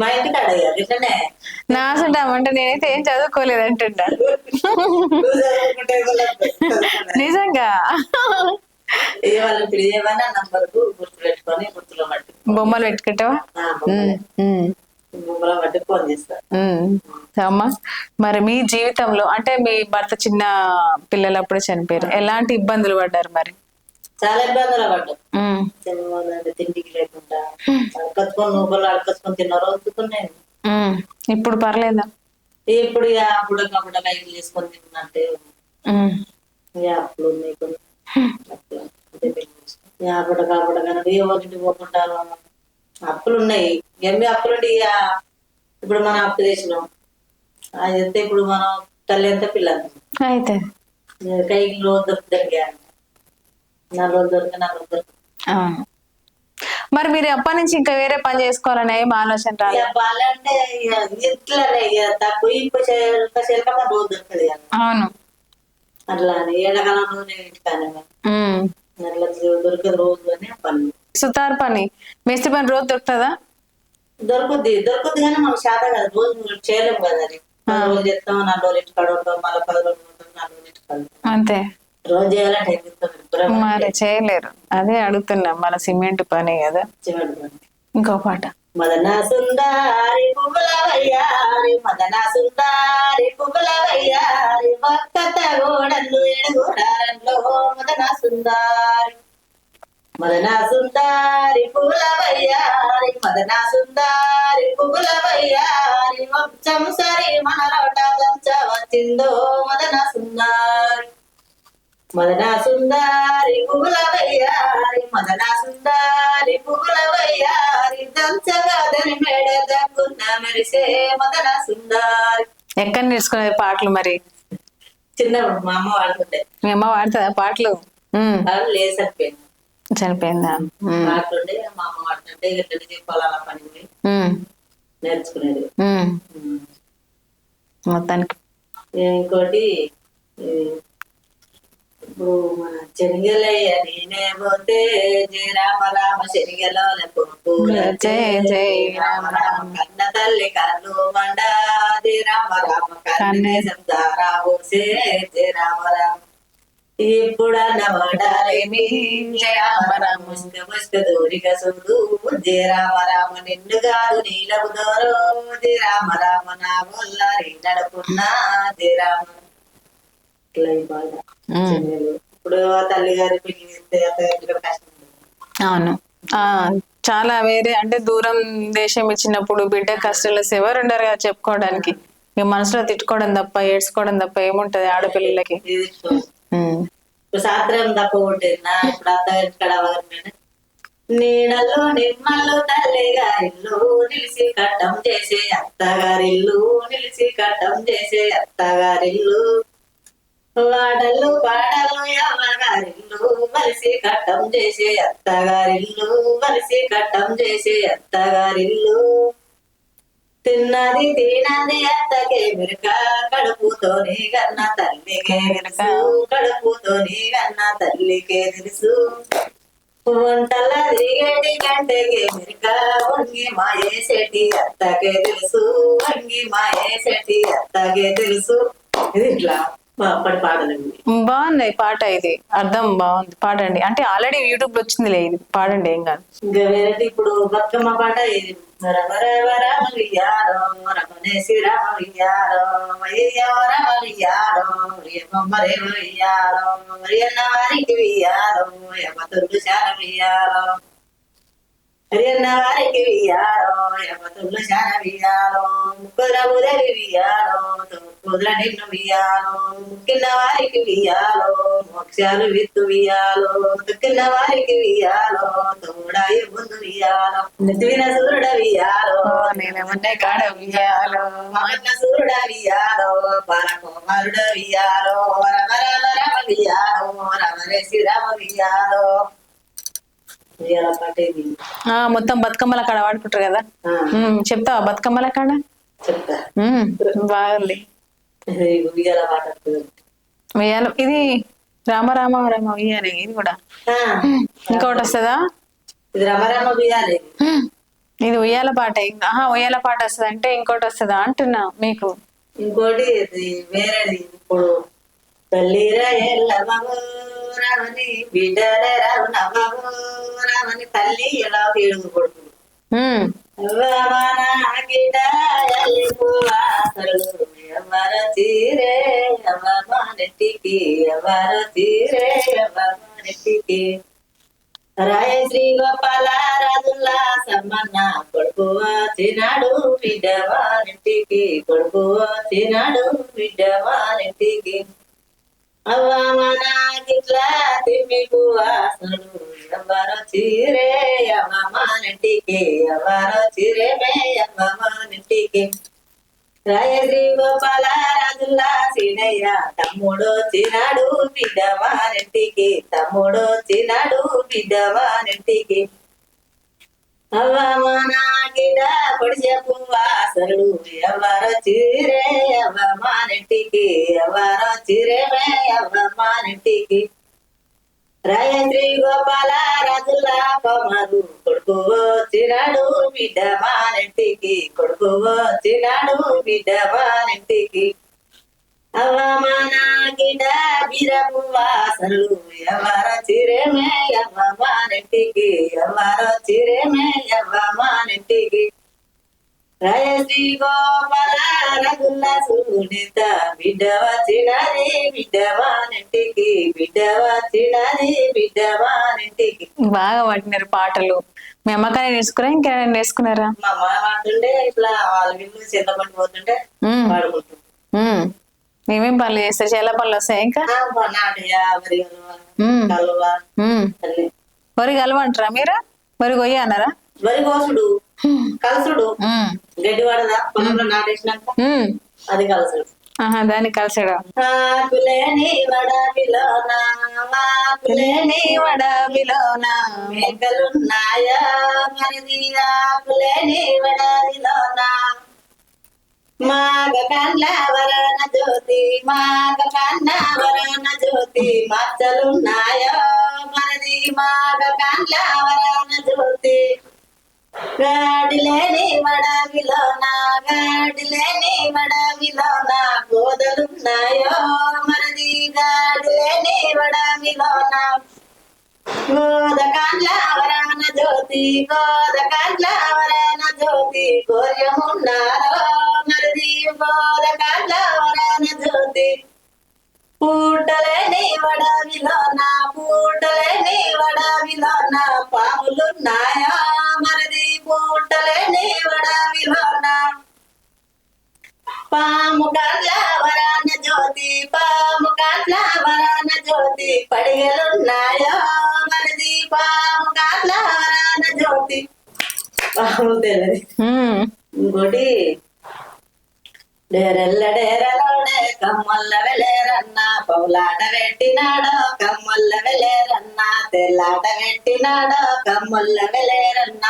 మా ఇంటికి ఇట్లనే నా నేనైతే ఏం చదువుకోలేదు అంటుంటా నిజంగా? ఏ వాళ్ళు ఇప్పుడు ఏమైనా నంబర్కు గుర్తు పెట్టుకొని గుర్తులో పట్టి బొమ్మలు పెట్టుకుంటావా? బొమ్మలే. ఫోన్ చేస్తారు. అమ్మా మరి మీ జీవితంలో అంటే మీ భర్త చిన్న పిల్లలప్పుడు చనిపోయారు. ఎలాంటి ఇబ్బందులు పడ్డారు మరి? చాలా ఇబ్బందులు పడ్డాం. తినమంటే తిండికి లేకుండా అడకచ్చుకొని నూకలు అడకచ్చుకొని తిన్న రోజుకున్నాయి. ఇప్పుడు పర్లేదా? ఇప్పుడు అప్పుడు అప్పుడు లైట్లు చేసుకొని. ఇక అప్పుడు. ఇక అప్పుడు కాకుండా కానీ ఒకటి పోకుండా అప్పులు ఉన్నాయి. ఎన్ని అప్పులు ఇప్పుడు మనం అప్పు చేసినాం. అది ఎంత ఇప్పుడు మనం తల్లి ఎంత పిల్ల అంత. అయితే కైకి రోజు దొరుకుతుంది నాలుగు రోజులు దొరికితే నాలుగు రోజులు దొరుకుతుంది అవును మరి మీరు ఎప్పటి నుంచి ఇంకా వేరే పని చేసుకోవాలని ఏం ఆలోచన రాలేదు? వాళ్ళంటే ఇట్లనే తక్కువ మన రోజు అవును. అట్లా ఇంటికానే దొరికేది రోజు అని పని. సుతార్ పని. మేస్త్రి పని రోజు దొరుకుతుందా? దొరుకుద్ది. దొరుకుద్ది కానీ మనకు శాత కాదు. రోజు చేయలేము కదా అది. పది రోజులు చేస్తాం నాలుగు రోజులు ఇంటి కాడ ఉంటాం మళ్ళీ పది రోజులు ఉంటాం నాలుగు రోజులు ఉంటాం. అంతే. మరి చేయలేరు. అదే అడుగుతున్నా మన సిమెంట్ పని కదా. ఇంకో పాట. మదన సుందారి పువ్వుల వయ్యారి మదన సుందారి పువ్వుల వయ్యారి భక్త గోడలు ఎడుగుడారంలో మదన సుందారి మదన సుందారి పువ్వుల వయ్యారి మదన సుందారి పువ్వుల వయ్యారి వంశం సరి మన రోట వచ్చిందో మదన మదన సుందారి పువ్వుల వయ్యారి మదన సుందారి పువ్వుల వయ్యారి దంచగాదని మేడ దక్కున్న మెరిసే మదన సుందారి ఎక్కడ నేర్చుకునేది పాటలు మరి? చిన్నప్పుడు మా అమ్మ వాడుతుండే మీ అమ్మ వాడుతుందా పాటలు? లేసరిపోయింది చనిపోయిందా ఉమ్, వాడుతుండే మా అమ్మ వాడుతుంటే ఎట్లా చెప్పాలి పని నేర్చుకునేది. మొత్తానికి. ఇంకోటి ఇప్పుడు మన శనిగలయ్య నేనే పోతే జయ రామ రామ రామ. కన్న తల్లి కన్ను మండ. జయ రామ రామ కన్నే ఓసే జయ రామ రామ. ఇప్పుడు అన్నమాటాలేమి జయ రామ రామ ముస్క ముస్క దూరిక చూడు. జయ రామ రామ నిన్ను కాదు నీలకు దూరం. జయ రామ రామ నా వల్ల నడుపున్నా. జయ రామ ఇప్పుడు తల్లి కష్టం అవును. ఆ చాలా వేరే అంటే దూరం దేశం ఇచ్చినప్పుడు బిడ్డ కష్టాలు వస్తే ఎవరు ఉండరు కదా చెప్పుకోవడానికి. ఇక మనసులో తిట్టుకోవడం తప్ప ఏడ్చుకోవడం తప్ప ఏముంటది ఆడపిల్లలకి. సాత్రం ఉంటుంది ఇప్పుడు అవగానే నీడలో ఇల్లు నిలిసి కట్టం చేసే అత్తగారిల్లు కట్టం చేసే అత్తగారిల్లు. వాడలు పాడలు అమ్మగారిల్లు మలిసి కట్టం చేసే అత్తగారిల్లు మలిసి కట్టం చేసే అత్తగారిల్లు. తిన్నది తినది అత్తకే మిరక కడుపుతోని కన్న తల్లికే తెలుసు కడుపుతోని కన్న తల్లికే తెలుసు. వంటల దిగేటి గంటకే మిరక వంగి మాయేసేటి అత్తకే తెలుసు. వంగి మాయేసేటి అత్తకే తెలుసు. ఇది ఇట్లా. బాగుంది పాట ఇది. అర్థం బాగుంది. పాడండి. అంటే ఆల్రెడీ యూట్యూబ్లో వచ్చిందిలే ఇది. పాడండి ఏం కాదు. ఇప్పుడు బతుకమ్మ పాట రమ రమ రమ వియ్యారో రమణేసి రమ వియ్యారో వయ్యో రమ వారికి వియ్యారో యమతులు శాన వియ్యారో வியாழம் எண்பத்தொன்னு சார வியாழம் முப்பதுல முதல் வியாழம் முப்பதுல நின்று வியாழம் முக்கின வாரிக்கு வியாழம் மோக்ஷாலு வித்து வியாழம் துக்கின வாரிக்கு வியாழம் தோடாயு புந்து வியாழம் நித்துவின சூருட வியாழம் நீல முன்னை காட வியாழம் மகன சூருட வியாழம் பரகுமாருட வியாழம் ரமர ரம வியாழம் ரமரேசி ரம வியாழம் మొత్తం బతుకమ్మల కాడ వాడుకుంటారు కదా? చెప్తావా బతుకమ్మల కాడ? బాగుంది. ఉయ్యాల ఇది రామ రామ రామ ఉయ్యాలి ఇది కూడా. ఇంకోటి వస్తుందా? ఇది రమ రమ వియ్యాలి ఉమ్, ఇది ఉయ్యాల పాట ఆహా ఉయ్యాల పాట వస్తుంది అంటే ఇంకోటి వస్తుందా? అంటున్నా మీకు. ఇంకోటి వేరేది ఇప్పుడు. తల్లిరా ఎల్లవము రమని బిడ్డల రవణమము రమని తల్లి ఎలా ఏడుగు కొడుకు? ఉమ్, ఎవర తీరే? ఎవరికి ఎవర తీరే? ఎవరికి రాయ శ్రీ గోపాల రాజుల్లా సమ్మన్న కొడుకు వచ్చినాడు బిడ్డవారింటికి. కొడుకు బిడ్డవారింటికి. అవ్వ తిమ్మికు వాసనుడు ఎవరో చీరే అమ్మ ఎవరో చీరేమే అమ్మ రాయశ్రీ గోపాల రాజుల్లా సీనయ్య తమ్ముడు చిన్నాడు బిడ్డవారింటికి. తమ్ముడు చిన్నాడు బిడ్డవారింటికి. అవమానాగిడ పొడిచెప్పు వాసరుడు. ఎవరో చిరే అవమానింటికి ఎవరో చిరేమే అవమానింటికి రాయశ్రీ గోపాల రాజుల పమరు కొడుకు చిరాడు బిడ్డ మానింటికి. కొడుకు చిరాడు బిడ్డ మానింటికి. అవమానాగిడ బిరపు వాసరుడు ఎవరో చిరేమే అవమానింటికి ఎవరో చిరేమే అవమానింటికి రాయశ్రీ గోపాల రఘుల సునీత బాగా పట్టినారు పాటలు. మీ అమ్మకాన్ని నేర్చుకురా ఇంకేమైనా నేర్చుకున్నారా? మా అమ్మ ఇట్లా వాళ్ళ వీళ్ళు చింతపండి పోతుంటే ఉమ్. మేమేం పనులు చేస్తారు? చేల పనులు వస్తాయి ఇంకా? వరి కలవంటారా మీరు? వరి కొయ్య అన్నారా వరి కోసుడు కలసుడు. గడ్డి వాడదా పొలంలో నాటేసినాక ఉమ్. అది కలసుడు. ఆహా దాన్ని కలిసాడు? మేకలున్నాయా మరిది ఆకులేని మాగ కళ్ళ జ్యోతి మాగ కన్న జ్యోతి మచ్చలున్నాయో మరిది మాగ కళ్ళ వరణ జ్యోతి గాడిలేని వడవిలోన గాడిలేని వడవిలోన గోదలున్నాయో మరిది గాడిలేని వడవిలోన గోద వరాన జ్యోతి గోద వరాన జ్యోతి గోర్యమున్నారో జ్యోతి పూటలేని వడవిలోన పూటలేని వడవిలోన పాములున్నాయా మరిది? పూటలేని వడవిలోన పాము కాట్ల వరాన జ్యోతి పాము కాట్ల వరాన జ్యోతి పడిగలున్నాయో మరిది? పాము కాట్ల వరాన జ్యోతి. పాము తెలియదు ఇంకోటి డేరెల్ల డేరలోడే కమ్మల్ల వెలేరన్న పౌలాట పెట్టినాడో కమ్మల్ల వెలేరన్న తెల్లాట పెట్టినాడో కమ్మల్ల వెలేరన్న.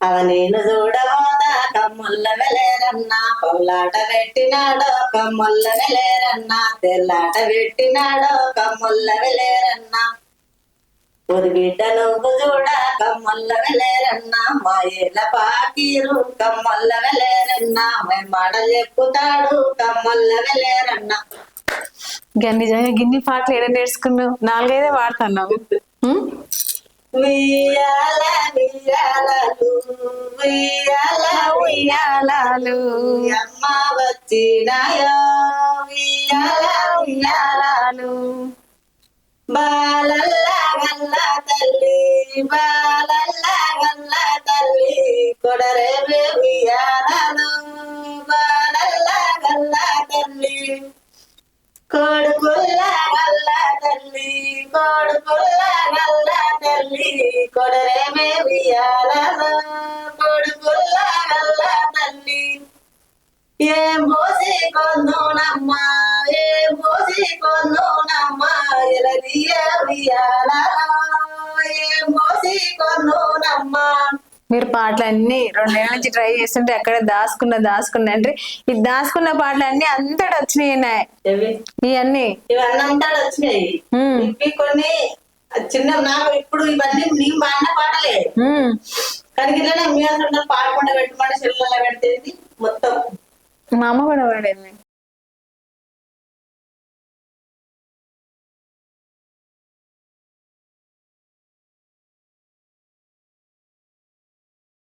అవ నేను చూడబోదా కమ్మల్ల వెలేరన్న పౌలాట పెట్టినాడో కమ్మల్ల వెలేరన్న తెల్లాట పెట్టినాడో కమ్మల్ల వెళ్ళేరన్నా ஒரு చూడ కమ్మల్ల వెలేరన్న మా ఏళ్ళ పాకీరు కమ్మల్ల వెలేరన్న మేము మాటలు చెప్పుతాడు కమ్మల్ల వెలేరన్న. నిజంగా గిన్ని పాటలు ఏడ నేర్చుకున్నావు? నాలుగైదే వాడుతున్నావు? ఉయ్యాల ఉయ్యాలలు ఉయ్యాల ఉయ్యాలాలు. అమ్మ వచ్చినాయో? ఉయ్యాల ఉయ్యాలలు. బాలల్ల గల్ల తల్లి బాలల్ల గల్ల తల్లి కొడరే ఉయ్యాలను బాలల్ల గల్ల తల్లి. కొడుకుల్ల గల్ల తల్లి కొడుకుల్ల గల్ల తల్లి కొడరే ఉయ్యాలను కొడుకుల్ల గల్ల తల్లి. ఏం పోసి కొందునమ్మా? కొందునమ్మా మీరు పాటలు అన్ని రెండేళ్ళ నుంచి ట్రై చేస్తుంటే అక్కడ దాచుకున్న దాచుకున్న అంటే ఈ దాచుకున్న పాటలు అన్ని అంతటా వచ్చినాయి ఇవన్నీ. ఇవన్నీ అంతా వచ్చినాయి. ఇవి కొన్ని చిన్న నాకు ఇప్పుడు ఇవన్నీ నీ మా అన్న పాటలే కానీ మీ పాడకుండా పెట్టమని చెల్లెల పెడితేది మొత్తం. మా అమ్మ కూడా వాడేది